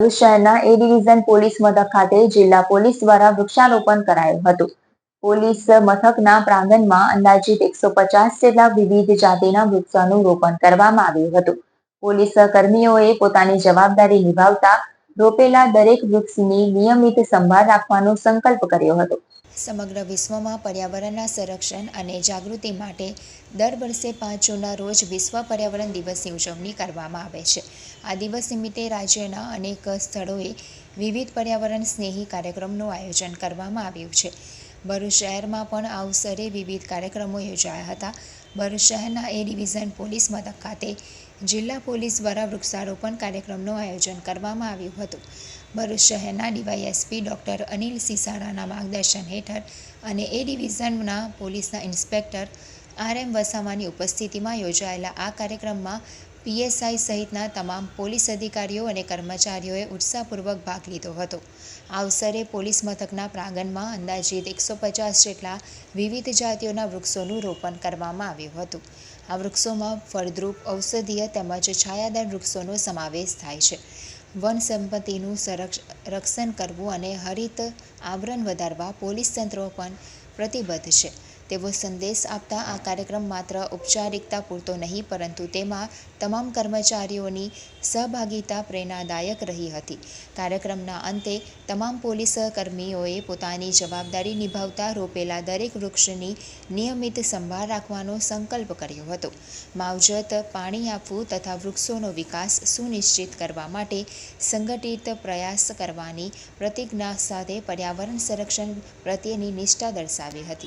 શહેરના એ division police મથક ખાતે જિલ્લા પોલીસ દ્વારા વૃક્ષારોપણ કરાયું હતું. પોલીસ મથકના પ્રાંગણમાં અંદાજિત એકસો પચાસ જેટલા વિવિધ જાતિના વૃક્ષોનું રોપણ કરવામાં આવ્યું હતું. પોલીસ કર્મીઓએ પોતાની જવાબદારી નિભાવતા રોપેલા દરેક વૃક્ષની નિયમિત સંભાળ રાખવાનો સંકલ્પ કર્યો હતો. સમગ્ર વિશ્વમાં પર્યાવરણના સંરક્ષણ અને જાગૃતિ માટે દર વર્ષે પાંચ જૂનના રોજ વિશ્વ પર્યાવરણ દિવસની ઉજવણી કરવામાં આવે છે. આ દિવસ નિમિત્તે રાજ્યના અનેક સ્થળોએ વિવિધ પર્યાવરણ સ્નેહી કાર્યક્રમનું આયોજન કરવામાં આવ્યું છે. ભરૂચ શહેરમાં પણ આ અવસરે વિવિધ કાર્યક્રમો યોજાયા હતા. ભરૂચ શહેરના એ ડિવિઝન પોલીસ મથક ખાતે જિલ્લા પોલીસ દ્વારા વૃક્ષારોપણ કાર્યક્રમનું આયોજન કરવામાં આવ્યું હતું. ભરૂચ શહેરના ડીવાયએસપી ડૉક્ટર અનિલ સિસાડાના માર્ગદર્શન હેઠળ અને એ ડિવિઝનના પોલીસના ઇન્સ્પેક્ટર આર એમ વસાવાની ઉપસ્થિતિમાં યોજાયેલા આ કાર્યક્રમમાં પીએસઆઈ સહિતના તમામ પોલીસ અધિકારીઓ અને કર્મચારીઓએ ઉત્સાહપૂર્વક ભાગ લીધો હતો. આ અવસરે પોલીસ મથકના પ્રાંગણમાં અંદાજિત એકસો પચાસ જેટલા વિવિધ જાતિઓના વૃક્ષોનું રોપણ કરવામાં આવ્યું હતું. આ વૃક્ષોમાં ફળદ્રુપ, ઔષધીય તેમજ છાયાદાર વૃક્ષોનો સમાવેશ થાય છે. વન સંપત્તિનું રક્ષણ કરવું અને હરિત આવરણ વધારવા પોલીસ તંત્રો પણ પ્રતિબદ્ધ છે. તેવો સંદેશ આપતા આ કાર્યક્રમ માત્ર ઔપચારિકતા પૂરતો નહીં, પરંતુ તેમાં તમામ કર્મચારીઓની સહભાગિતા પ્રેરણાદાયક રહી હતી. કાર્યક્રમના અંતે તમામ પોલીસ કર્મીઓએ પોતાની જવાબદારી નિભાવતા રોપેલા દરેક વૃક્ષની નિયમિત સંભાળ રાખવાનો સંકલ્પ કર્યો હતો. માવજત, પાણી આપવું તથા વૃક્ષોનો વિકાસ સુનિશ્ચિત કરવા માટે સંગઠિત પ્રયાસ કરવાની પ્રતિજ્ઞા સાથે પર્યાવરણ સંરક્ષણ પ્રત્યેની નિષ્ઠા દર્શાવી હતી.